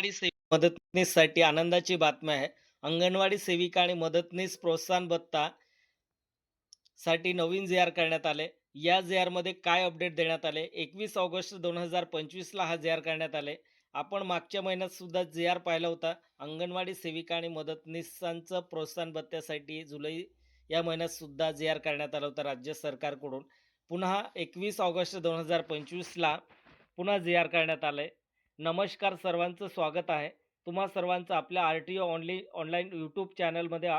अंगणवाडी सेवी मदतनीससाठी आनंदाची बातमी आहे. अंगणवाडी सेविका आणि मदतनीस प्रोत्साहन भत्ता साठी नवीन जे आर करण्यात आले. या जे आरमध्ये काय अपडेट देण्यात आले? एकवीस ऑगस्ट दोन हजार पंचवीसला हा जे आर करण्यात आले. आपण मागच्या महिन्यात सुद्धा जे आर पाहिला होता. अंगणवाडी सेविका आणि मदतनीसांचं प्रोत्साहन भत्त्यासाठी जुलै या महिन्यात सुद्धा जे आर करण्यात आला होता राज्य सरकारकडून. पुन्हा एकवीस ऑगस्ट दोन हजार पंचवीसला पुन्हा जे आर करण्यात आलं. आहे नमस्कार सर्वांचं स्वागत आहे. तुम्हा सर्वांचं आपल्या R T O only online YouTube चॅनलमध्ये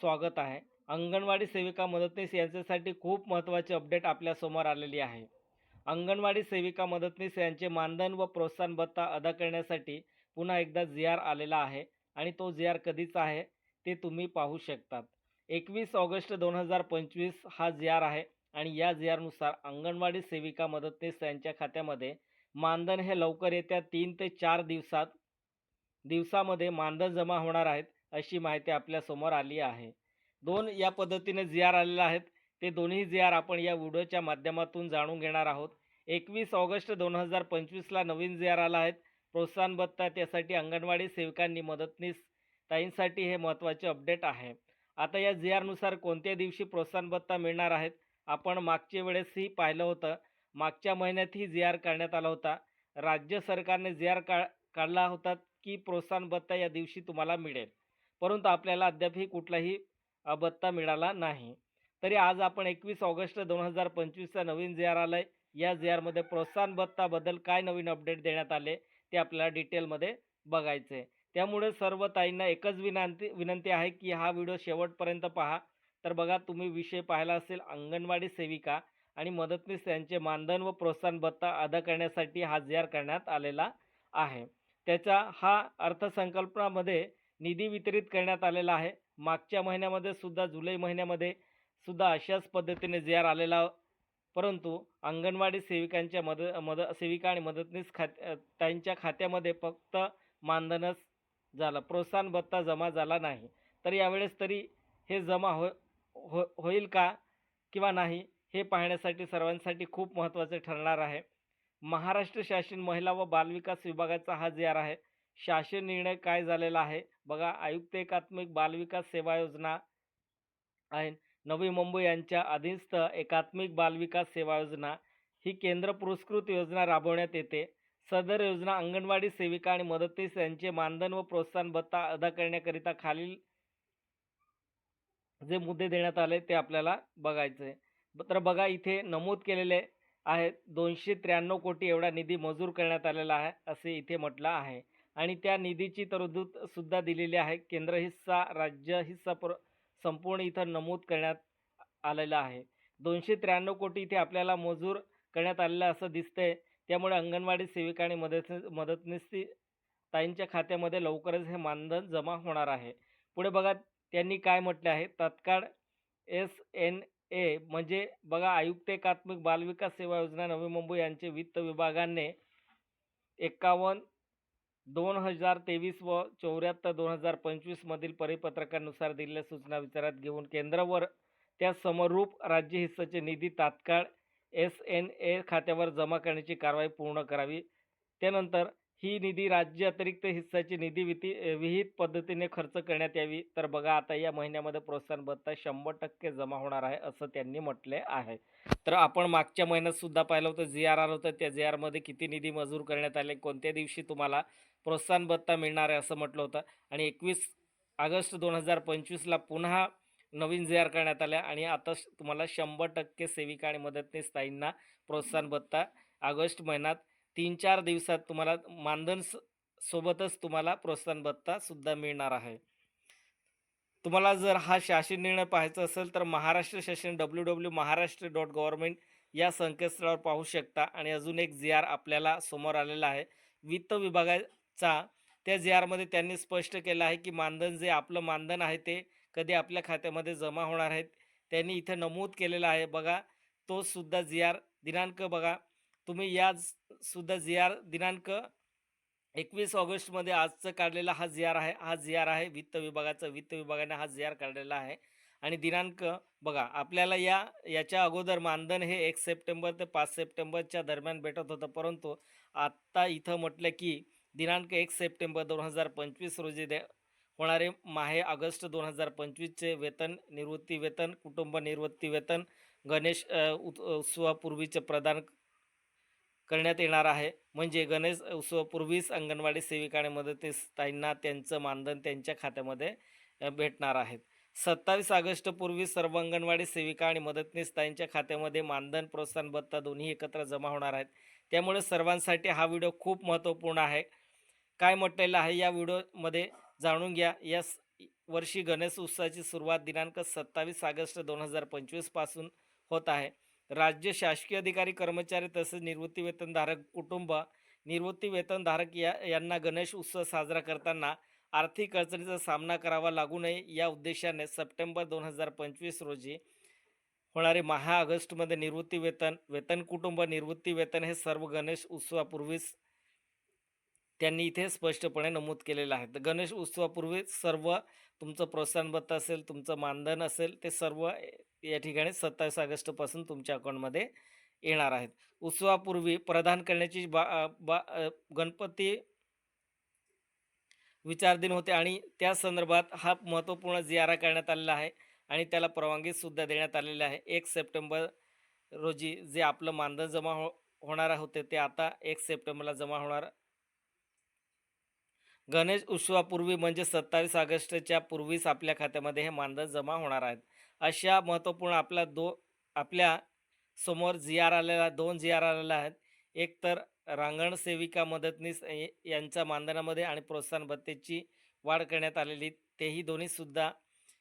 स्वागत आहे. अंगणवाडी सेविका मदतनीस यांच्यासाठी खूप महत्त्वाची अपडेट आपल्यासमोर आलेली आहे. अंगणवाडी सेविका मदतनीस यांचे मानधन व प्रोत्साहन भत्ता अदा करण्यासाठी पुन्हा एकदा जी आर आलेला आहे आणि तो जी आर कधीचा आहे ते तुम्ही पाहू शकतात. एकवीस ऑगस्ट दोन हजार पंचवीस हा जी आर आहे आणि या जी आरनुसार अंगणवाडी सेविका मदतनीस यांच्या खात्यामध्ये मानधन हे लवकर येत्या तीन ते चार दिवसात दिवसामध्ये मानधन जमा होणार आहेत अशी माहिती आपल्यासमोर आली आहे. दोन या पद्धतीने जी आर आलेले आहेत. ते दोन्ही जी आर आपण या व्हिडिओच्या माध्यमातून जाणून घेणार आहोत. एकवीस ऑगस्ट दोन हजार पंचवीसला नवीन जी आर आला आहेत प्रोत्साहन भत्ता त्यासाठी अंगणवाडी सेविकांनी मदतनीस ताईंसाठी हे महत्त्वाचे अपडेट आहे. आता या जी आरनुसार कोणत्या दिवशी प्रोत्साहन भत्ता मिळणार आहेत? आपण मागच्या वेळेसही पाहिलं होतं. मागच्या महिन्यातही जी आर काढण्यात आला होता. राज्य सरकारने जी आर का काढला होता की प्रोत्साहन भत्ता या दिवशी तुम्हाला मिळेल. परंतु आपल्याला अद्यापही कुठलाही भत्ता मिळाला नाही. तरी आज आपण एकवीस ऑगस्ट दोन हजार पंचवीसचा नवीन जे आर आलं आहे या जे आरमध्ये प्रोत्साहन भत्ताबद्दल काय नवीन अपडेट देण्यात आले ते आपल्याला डिटेलमध्ये बघायचं आहे त्यामुळे सर्व ताईंना एकच विनंती विनंती आहे की हा व्हिडिओ शेवटपर्यंत पहा. तर बघा तुम्ही विषय पाहिला असेल अंगणवाडी सेविका आणि मदतनीस यांचे मानधन व प्रोत्साहन भत्ता अदा करण्यासाठी हा जी आर करण्यात आलेला आहे. त्याचा हा अर्थसंकल्पामध्ये निधी वितरित करण्यात आलेला आहे. मागच्या महिन्यामध्ये सुद्धा जुलै महिन्यामध्ये सुद्धा अशाच पद्धतीने जे आर आलेला परंतु अंगणवाडी सेविकांच्या मद मद सेविका आणि मदतनीस खात त्यांच्या खात्यामध्ये फक्त मानधनच झालं. प्रोत्साहन भत्ता जमा झाला नाही. तर यावेळेस तरी हे जमा हो हो होईल का किंवा नाही? हे पाहण्यासाठी सर्वांसाठी खूप महत्त्वाचे ठरणार आहे. महाराष्ट्र शासन महिला व बालविकास विभागाचा हा जे आर आहे शासन निर्णय काय झालेला आहे? बघा आयुक्त एकात्मिक बालविकास सेवा योजना आहे. नवी मुंबई यांच्या अधीनस्थ एकात्मिक बालविकास सेवा योजना ही केंद्र पुरस्कृत योजना राबवण्यात येते. सदर योजना अंगणवाडी सेविका आणि मदतीस यांचे मानधन व प्रोत्साहन भत्ता अदा करण्याकरिता खालील जे मुद्दे देण्यात आले ते आपल्याला बघायचे. आहे. तर बघा इथे नमूद केलेले आहे दोनशे त्र्याण्णव कोटी एवढा निधी मंजूर करण्यात आलेला आहे असे इथे म्हटलं आहे. आणि त्या निधीची तरतूदसुद्धा दिलेली आहे. केंद्र हिस्सा राज्य हिस्सा प्र संपूर्ण इथं नमूद करण्यात आलेला आहे. दोनशे त्र्याण्णव कोटी इथे आपल्याला मंजूर करण्यात आलेलं असं दिसतंय. त्यामुळे अंगणवाडी सेविका आणि मदत मदतनीस ताईंच्या खात्यामध्ये लवकरच हे मानधन जमा होणार आहे. पुढे बघा त्यांनी काय म्हटले आहे? तत्काळ एस एन ए म्हणजे बघा आयुक्त एकात्मिक बालविकास सेवा योजना नवी मुंबई यांचे वित्त विभागाने एकावन्न दोन हजार तेवीस व चौऱ्याहत्तर दोन हजार पंचवीसमधील परिपत्रकानुसार दिलेल्या सूचना विचारात घेऊन केंद्रावर त्या समरूप राज्य हिस्साचे निधी तात्काळ एस एन ए खात्यावर जमा करण्याची कारवाई पूर्ण करावी. त्यानंतर ही निधी राज्य अतिरिक्त हिस्साची निधी विती विहित पद्धतीने खर्च करण्यात यावी. तर बघा आता या महिन्यामध्ये प्रोत्साहन भत्ता शंभर टक्के जमा होणार आहे असं त्यांनी म्हटले आहे. तर आपण मागच्या महिन्यात सुद्धा पाहिलं होतं जी आर आलं होतं त्या जी आरमध्ये किती निधी मंजूर करण्यात आले कोणत्या दिवशी तुम्हाला प्रोत्साहन भत्ता मिळणार आहे असं म्हटलं होतं. आणि एकवीस ऑगस्ट दोन हजार पंचवीसला पुन्हा नवीन जे आर करण्यात आल्या आणि आता श- तुम्हाला शंभर टक्के सेविका आणि मदतनीस ताईंना प्रोत्साहन भत्ता ऑगस्ट महिन्यात तीन चार दिवसात तुम्हाला मानधन स- सोबतच तुम्हाला प्रोत्साहन भत्ता सुद्धा मिळणार आहे. तुम्हाला जर हा शासन निर्णय पाहायचा असेल तर महाराष्ट्र शासन W W Maharashtra dot government या संकेतस्थळावर पाहू शकता. आणि अजून एक जी आर आपल्याला समोर आलेला आहे. वित्त विभागाचा त्या जी आरमध्ये त्यांनी स्पष्ट केलं आहे की मानधन जे आपलं मानधन आहे ते कधी आपल्या खात्यामध्ये जमा होणार आहेत त्यांनी इथं नमूद केलेलं आहे. बघा तो सुद्धा जी आर दिनांक बघा. तुम्ही या सुद्धा जी आर दिनांक एकवीस ऑगस्टमध्ये आजचं काढलेला हा जी आर आहे. हा जी आर आहे. वित्त विभागाचा वित्त विभागाने हा जी आर काढलेला आहे. आणि दिनांक बघा आपल्याला या याच्या अगोदर मानधन हे एक सप्टेंबर ते पाच सप्टेंबरच्या दरम्यान भेटत होतं. परंतु आत्ता इथं म्हटलं की दिनांक एक सप्टेंबर दोन हजार पंचवीस रोजी दे होणारे माहे ऑगस्ट दोन हजार पंचवीसचे वेतन निवृत्ती वेतन कुटुंब निवृत्ती वेतन गणेश उत्सवापूर्वीचे प्रदान करण्यात येणार आहे. म्हणजे गणेश उत्सवापूर्वीच अंगणवाडी सेविका आणि मदतीस ताईंना त्यांचं मानधन त्यांच्या खात्यामध्ये भेटणार आहेत. सत्तावीस ऑगस्टपूर्वी सर्व अंगणवाडी सेविका आणि मदतनीस ताईंच्या खात्यामध्ये मानधन प्रोत्साहन भत्ता दोन्ही एकत्र जमा होणार आहेत. त्यामुळे सर्वांसाठी हा व्हिडिओ खूप महत्त्वपूर्ण आहे. काय म्हटलेलं आहे या व्हिडिओमध्ये जाणून घ्या. या वर्षी गणेश उत्सवाची सुरुवात दिनांक सत्तावीस ऑगस्ट दोन हजार पंचवीसपासून होत आहे. राज्य शासकीय अधिकारी कर्मचारी तसेच निवृत्तीवेतनधारक कुटुंब निवृत्ती वेतनधारक या यांना गणेश उत्सव साजरा करताना आर्थिक अडचणीचा सामना करावा लागू नये या उद्देशाने सप्टेंबर दोन हजार पंचवीस रोजी होणारे महा ऑगस्टमध्ये निवृत्तीवेतन वेतन कुटुंब निवृत्तीवेतन हे सर्व गणेश उत्सवापूर्वीच त्यांनी इथे स्पष्टपणे नमूद केलेलं आहे. तर गणेश उत्सवापूर्वी सर्व तुमचं प्रोत्साहन भत्ता असेल तुमचं मानधन असेल ते सर्व या ठिकाणी सत्तावीस ऑगस्टपासून तुमच्या अकाउंटमध्ये येणार आहेत. उत्सवापूर्वी प्रदान करण्याची बा बा गणपती विचारधीन होते आणि त्या संदर्भात हा महत्त्वपूर्ण जियारा करण्यात आलेला आहे आणि त्याला परवानगीसुद्धा देण्यात आलेली आहे. एक सप्टेंबर रोजी जे आपलं मानधन जमा हो होणार होते ते आता एक सप्टेंबरला जमा होणार. गणेश उत्सवापूर्वी म्हणजे सत्तावीस ऑगस्टच्या पूर्वीच आपल्या खात्यामध्ये हे मानधन जमा होणार आहेत. अशा महत्त्वपूर्ण आपला दो आपल्यासमोर जी आर आलेला दोन जी आर आलेला आहेत. एक तर रांगण सेविका मदतनीस यांच्या मानधनामध्ये आणि प्रोत्साहन भत्तेची वाढ करण्यात आलेली तेही दोन्हीसुद्धा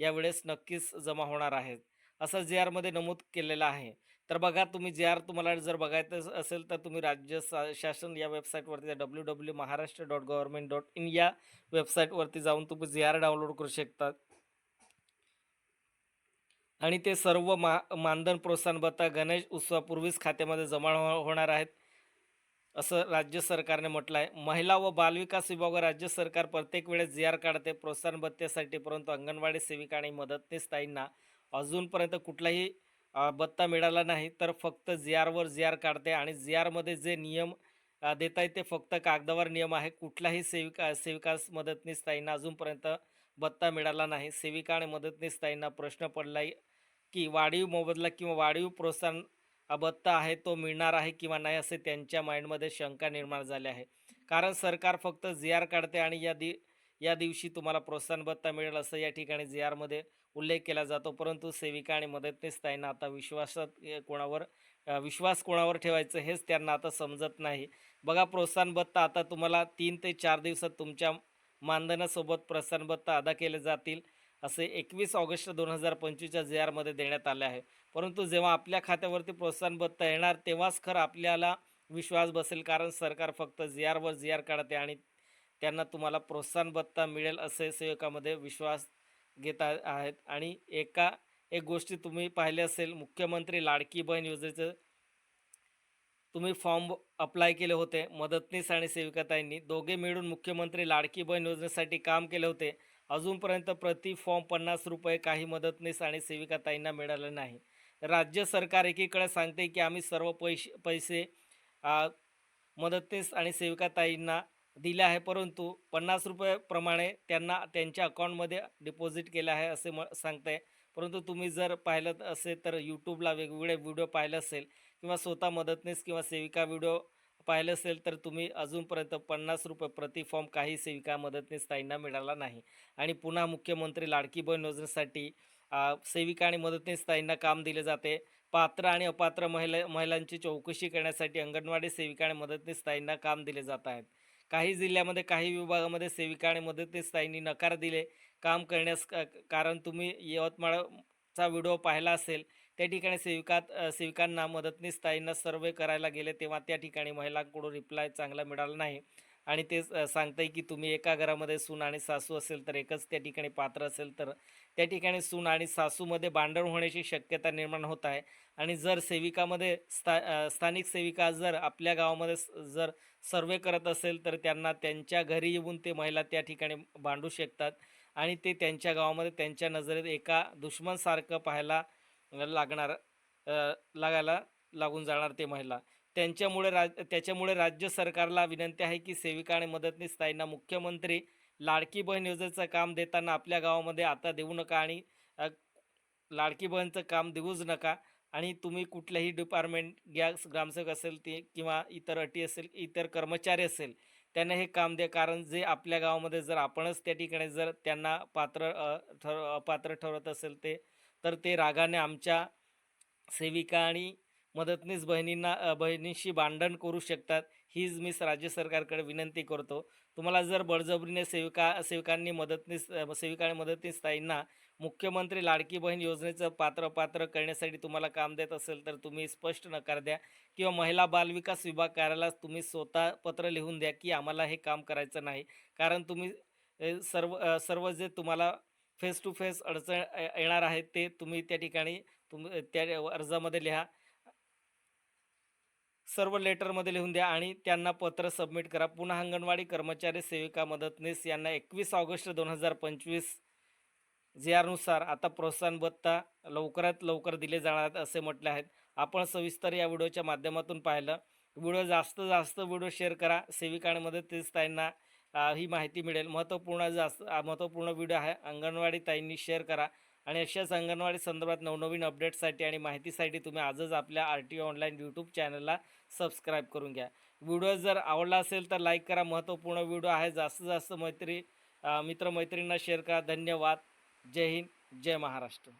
यावेळेस नक्कीच जमा होणार आहेत. असं जे आरमध्ये नमूद केलेलं आहे. तर बघा तुम्ही जे आर तुम्हाला जर बघायचं असेल तर तुम्ही राज्य शासन या वेबसाईटवरती W W Maharashtra dot government dot in या वेबसाईटवरती जाऊन तुम्ही जे आर डाउनलोड करू शकता. आणि ते सर्व मा मानधन प्रोत्साहन भत्ता गणेश उत्सवापूर्वीच खात्यामध्ये जमा हो होणार आहेत. असं राज्य सरकारने म्हटलं आहे महिला व बालविकास विभाग व राज्य सरकार प्रत्येक वेळेस जी आर काढते. प्रोत्साहन भत्त्यासाठी परंतु अंगणवाडी सेविका आणि मदतनीस ताईंना अजूनपर्यंत कुठलाही भत्ता मिळाला नाही. तर फक्त जी आरवर जी आर काढते आणि जी आरमध्ये जे नियम देत आहे ते फक्त कागदावर नियम आहे. कुठलाही सेविका सेविका मदतनीस ताईंना अजूनपर्यंत भत्ता मिळाला नाही. सेविका आणि मदतनीस ताईंना प्रश्न पडला आहे की वाढीव मोबदला किंवा वाढीव प्रोत्साहन भत्ता आहे तो मिळणार आहे किंवा नाही असे त्यांच्या माइंडमध्ये शंका निर्माण झाली आहे. कारण सरकार फक्त जी आर काढते आणि या दि या दिवशी तुम्हाला प्रोत्साहन भत्ता मिळेल असं या ठिकाणी जी आरमध्ये उल्लेख केला जातो. परंतु सेविका आणि मदतनीस त्यांना आता विश्वासात कोणावर विश्वास कोणावर ठेवायचं हेच त्यांना आता समजत नाही. बघा प्रोत्साहन भत्ता आता तुम्हाला तीन ते चार दिवसात तुमच्या मानधनासोबत प्रोत्साहन भत्ता अदा केले जातील. असे एकवीस ऑगस्ट दोन हजार पंचवीसच्या जे आरमध्ये देण्यात आले आहे. परंतु जेव्हा आपल्या खात्यावरती प्रोत्साहन भत्ता येणार तेव्हाच खरं आपल्याला विश्वास बसेल. कारण सरकार फक्त जी आरवर जी आर काढते आणि त्यांना तुम्हाला प्रोत्साहन भत्ता मिळेल असे सेवकामध्ये विश्वास घेत आहेत. आणि एका एक गोष्टी तुम्ही पाहिले असेल मुख्यमंत्री लाडकी बहीण योजनेचं तुम्ही फॉर्म अप्लाय केले होते मदतनीस आणि सेविकाताईंनी. दोघे मिळून मुख्यमंत्री लाडकी बहीण योजनेसाठी काम केले होते. अजूनपर्यंत प्रति फॉर्म पन्नास रुपये काही मदतनीस आणि सेविकाताईंना मिळाले नाही. राज्य सरकार एकीकडे सांगते की आम्ही सर्व पैसे पैसे मदतनीस आणि सेविकाताईंना दिले आहे परंतु पन्नास रुपयेप्रमाणे त्यांना त्यांच्या अकाउंटमध्ये डिपॉझिट केलं आहे असे म सांगते. परंतु तुम्ही जर पाहिलं असेल तर यूट्यूबला वेगवेगळे व्हिडिओ पाहिलं असेल किंवा स्वतः मदतनीस किंवा सेविका व्हिडिओ पाहिलं असेल तर तुम्ही अजूनपर्यंत पन्नास रुपये प्रति फॉर्म काही सेविका मदतनीस ताईंना मिळाला नाही. आणि पुन्हा मुख्यमंत्री लाडकी बहीण योजनेसाठी सेविका आणि मदतनीस ताईंना काम दिले जाते. पात्र आणि अपात्र महिला महिलांची चौकशी करण्यासाठी अंगणवाडी सेविका आणि मदतनीस ताईंना काम दिले जात आहेत. काही जिल्ह्यामध्ये काही विभागामध्ये सेविका आणि मदतनीस ताईंनी नकार दिले. काम करण्यास कारण तुम्ही यवतमाळचा व्हिडिओ पाहिला असेल त्या ठिकाणी सेविकात सेविकांना मदतनीस ताईंना सर्वे करायला गेले तेव्हा त्या ठिकाणी महिलांकडून रिप्लाय चांगला मिळाला नाही. आणि ते सांगत सांगताय की तुम्ही एका घरामध्ये सून आणि सासू असेल तर एकच त्या ठिकाणी पात्र असेल तर त्या ठिकाणी सून आणि सासूमध्ये भांडण होण्याची शक्यता निर्माण होत आहे. आणि जर सेविकामध्ये स्था स्थानिक सेविका जर आपल्या गावामध्ये स- जर सर्वे करत असेल तर त्यांना त्यांच्या घरी येऊन ते महिला त्या ठिकाणी भांडू शकतात. आणि ते त्यांच्या गावामध्ये त्यांच्या नजरेत एका दुश्मनसारखं पाहायला लागणार लागायला लागून जाणार ते महिला. त्यांच्यामुळे राज त्याच्यामुळे राज्य सरकारला विनंती आहे की सेविका आणि मदतनीस ताईंना मुख्यमंत्री लाडकी बहीण योजनेचं काम देताना आपल्या गावामध्ये आता देऊ नका आणि लाडकी बहीणचं काम देऊच नका. आणि तुम्ही कुठल्याही डिपार्टमेंट गॅस ग्रामसेवक असेल ते किंवा इतर अटी असेल इतर कर्मचारी असेल त्यांना हे काम द्या. कारण जे आपल्या गावामध्ये जर आपणच त्या ठिकाणी जर त्यांना पात्र ठर पात्र ठरवत असेल ते तर ते रागाने आमच्या सेविका आणि मदतनीस बहिणींना बहिणींशी भांडण करू शकतात हीच मी राज्य सरकारकडे विनंती करतो. तुम्हाला जर बळजबरीने सेविका सेविकांनी मदतनीस सेविका आणि मदतनीस ताईंना मुख्यमंत्री लाडकी बहीण योजनेचं पात्र पात्र करण्यासाठी तुम्हाला काम देत असेल तर तुम्ही स्पष्ट नकार द्या किंवा महिला बालविकास विभाग कार्यालयास तुम्ही स्वतः पत्र लिहून द्या की आम्हाला हे काम करायचं नाही. कारण तुम्ही सर्व सर्व जे तुम्हाला फेस टू फेस अडचण येणार आहे ते तुम्ही त्या ठिकाणी तुम्ही त्या अर्जामध्ये लिहा. सर्व लेटरमध्ये लिहून द्या आणि त्यांना पत्र सबमिट करा. पुन्हा अंगणवाडी कर्मचारी सेविका मदतनीस यांना एकवीस ऑगस्ट दोन हजार पंचवीस जी आरनुसार आता प्रोत्साहन भत्ता लवकरात लवकर दिले जाणार आहेत असे म्हटले आहेत. आपण सविस्तर या व्हिडिओच्या माध्यमातून पाहिलं. व्हिडिओ जास्त जास्त व्हिडिओ शेअर करा. सेविका आणि मदतनीस त्यांना ही माहिती मिळेल. महत्त्वपूर्ण जास्त महत्त्वपूर्ण व्हिडिओ आहे. अंगणवाडी ताईंनी शेअर करा. आणि अशाच अंगणवाडी संदर्भात नवनवीन अपडेटसाठी आणि माहितीसाठी तुम्ही आजच आपल्या आर टी ऑनलाईन यूट्यूब चॅनलला सबस्क्राईब करून घ्या. व्हिडिओ जर आवडला असेल तर लाईक करा. महत्त्वपूर्ण व्हिडिओ आहे. जास्तीत जास्त मैत्री मित्रमैत्रिणींना शेअर करा. धन्यवाद. जय हिंद. जय महाराष्ट्र.